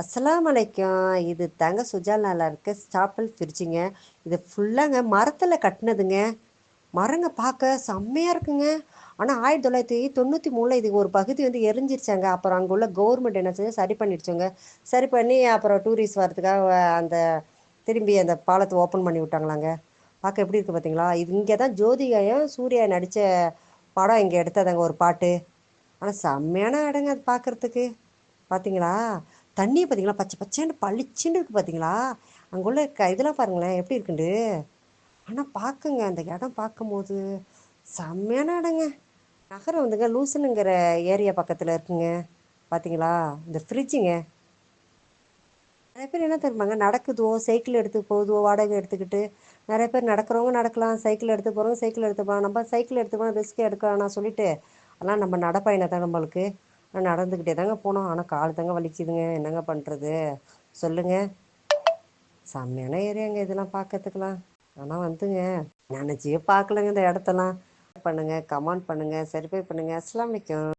அஸ்லாம் வலைக்கம் இது தாங்க சுஜாலால இருக்க. ஸ்டாப்பல் ஃப்ரிட்ஜுங்க இது ஃபுல்லாங்க. மரத்தில் கட்டினதுங்க. மரங்க பார்க்க செம்மையாக இருக்குங்க. ஆனால் ஆயிரத்தி தொள்ளாயிரத்தி தொண்ணூற்றி மூணில் இது ஒரு பகுதி வந்து எரிஞ்சிருச்சாங்க. அப்புறம் அங்கே உள்ள கவர்மெண்ட் என்ன செஞ்சு? சரி பண்ணிடுச்சோங்க. சரி பண்ணி அப்புறம் டூரிஸ்ட் வரதுக்காக அந்த திரும்பி அந்த பாலத்தை ஓப்பன் பண்ணி விட்டாங்களாங்க. பார்க்க எப்படி இருக்குது பார்த்தீங்களா இது இங்கே தான் ஜோதிகாயும் சூர்யா நடித்த படம் இங்கே எடுத்ததாங்க ஒரு பாட்டு. ஆனால் செம்மையான இடங்க அது பார்க்குறதுக்கு பார்த்தீங்களா தண்ணியை பார்த்தீங்களா பச்சை பச்சைன்னு பளிச்சுன்னு இருக்குது பார்த்தீங்களா அங்கே உள்ள க இதெல்லாம் பாருங்களேன் எப்படி இருக்குண்டு? ஆனால் பார்க்குங்க அந்த இடம் பார்க்கும்போது செம்மையான இடங்க. நகரம் வந்துங்க லூசனுங்கிற ஏரியா பக்கத்தில் இருக்குங்க. பார்த்தீங்களா இந்த ஃப்ரிட்ஜுங்க நிறைய பேர் என்ன தெரியுமாங்க? நடக்குதோ சைக்கிள் எடுத்து போகுதோ வாடகை எடுத்துக்கிட்டு. நிறைய பேர் நடக்கிறவங்க நடக்கலாம் சைக்கிள் எடுத்து போகிறவங்க சைக்கிள் எடுத்து போகலாம் நம்ம சைக்கிள் எடுத்து போனால் ரிஸ்க் எடுக்கலாம் நான் சொல்லிட்டு அதெல்லாம் நம்ம நடப்பயணம் தான் நம்மளுக்கு. நான் நடந்துக்கிட்டே தாங்க போனோம். ஆனால் கால் தாங்க வலிக்குதுங்க. என்னங்க பண்ணுறது சொல்லுங்கள் செம்மையான ஏரியாங்க இதெல்லாம் பார்க்கறதுக்கெலாம் ஆனால் வந்துங்க நினச்சியே பார்க்கலங்க இந்த இடத்தெல்லாம். பண்ணுங்கள் கமெண்ட் பண்ணுங்கள் சரிபை பண்ணுங்கள் அஸ்ஸலாமு